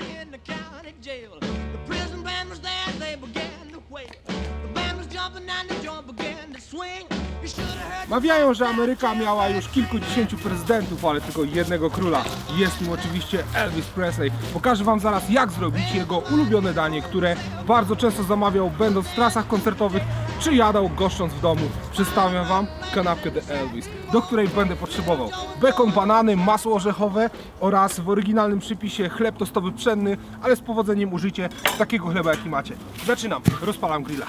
in the county jail. The prison band was there, they began to wail. The band was jumping and the joint began to swing. Mawiają, że Ameryka miała już kilkudziesięciu prezydentów, ale tylko jednego króla. Jest nim oczywiście Elvis Presley. Pokażę wam zaraz jak zrobić jego ulubione danie, które bardzo często zamawiał będąc w trasach koncertowych czy jadał goszcząc w domu. Przedstawiam wam kanapkę The Elvis, do której będę potrzebował bekon, banany, masło orzechowe oraz w oryginalnym przypisie chleb tostowy pszenny, ale z powodzeniem użycie takiego chleba jaki macie. Zaczynam, rozpalam grilla.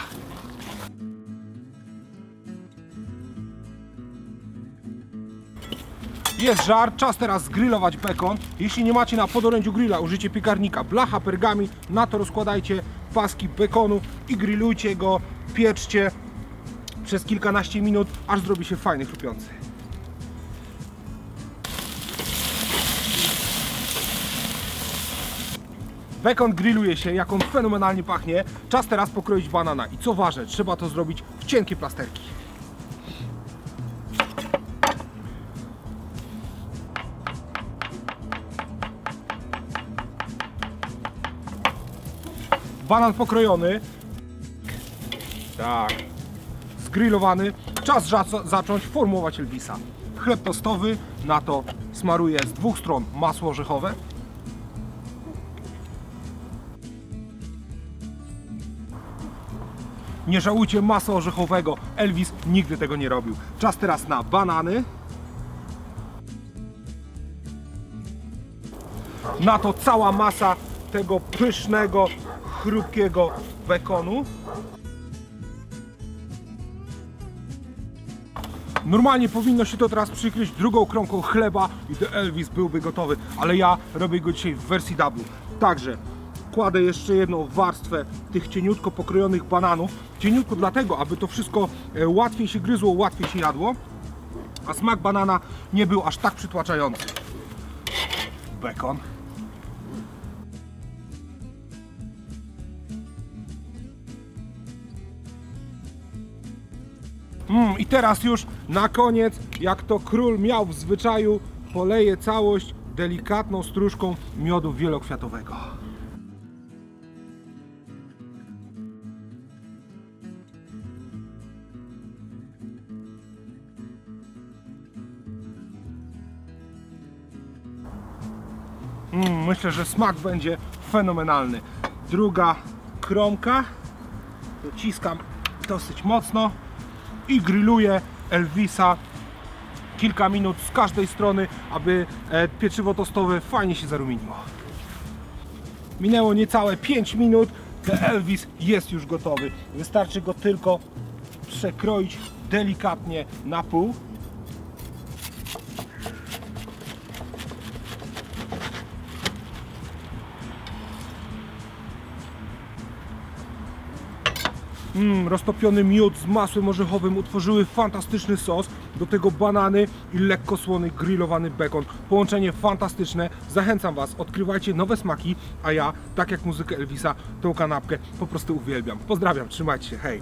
Jest żar, czas teraz zgrillować bekon. Jeśli nie macie na podorędziu grilla, użycie piekarnika, blacha, pergamin, na to rozkładajcie paski bekonu i grillujcie go, pieczcie przez kilkanaście minut, aż zrobi się fajny, chrupiący. Bekon grilluje się, jak on fenomenalnie pachnie. Czas teraz pokroić banana i co ważne, trzeba to zrobić w cienkie plasterki. Banan pokrojony. Tak. Zgrillowany. Czas za- zacząć formować Elvisa. Chleb tostowy, na to smaruję z dwóch stron masło orzechowe. Nie żałujcie masła orzechowego. Elvis nigdy tego nie robił. Czas teraz na banany. Na to cała masa tego pysznego, chrupkiego bekonu. Normalnie powinno się to teraz przykryć drugą kromką chleba i The Elvis byłby gotowy, ale ja robię go dzisiaj w wersji double. Także kładę jeszcze jedną warstwę tych cieniutko pokrojonych bananów. Cieniutko dlatego, aby to wszystko e, łatwiej się gryzło, łatwiej się jadło, a smak banana nie był aż tak przytłaczający. Bekon. Mm, I teraz już na koniec, jak to król miał w zwyczaju, poleję całość delikatną stróżką miodu wielokwiatowego. Mm, myślę, że smak będzie fenomenalny. Druga kromka. Dociskam dosyć mocno i grilluję Elvisa kilka minut z każdej strony, aby e, pieczywo tostowe fajnie się zarumieniło. Minęło niecałe 5 minut, ten Elvis jest już gotowy. Wystarczy go tylko przekroić delikatnie na pół. Mm, roztopiony miód z masłem orzechowym utworzyły fantastyczny sos. Do tego banany i lekko słony grillowany bekon. Połączenie fantastyczne. Zachęcam Was, odkrywajcie nowe smaki, a ja, tak jak muzykę Elvisa, tą kanapkę po prostu uwielbiam. Pozdrawiam, trzymajcie się, hej!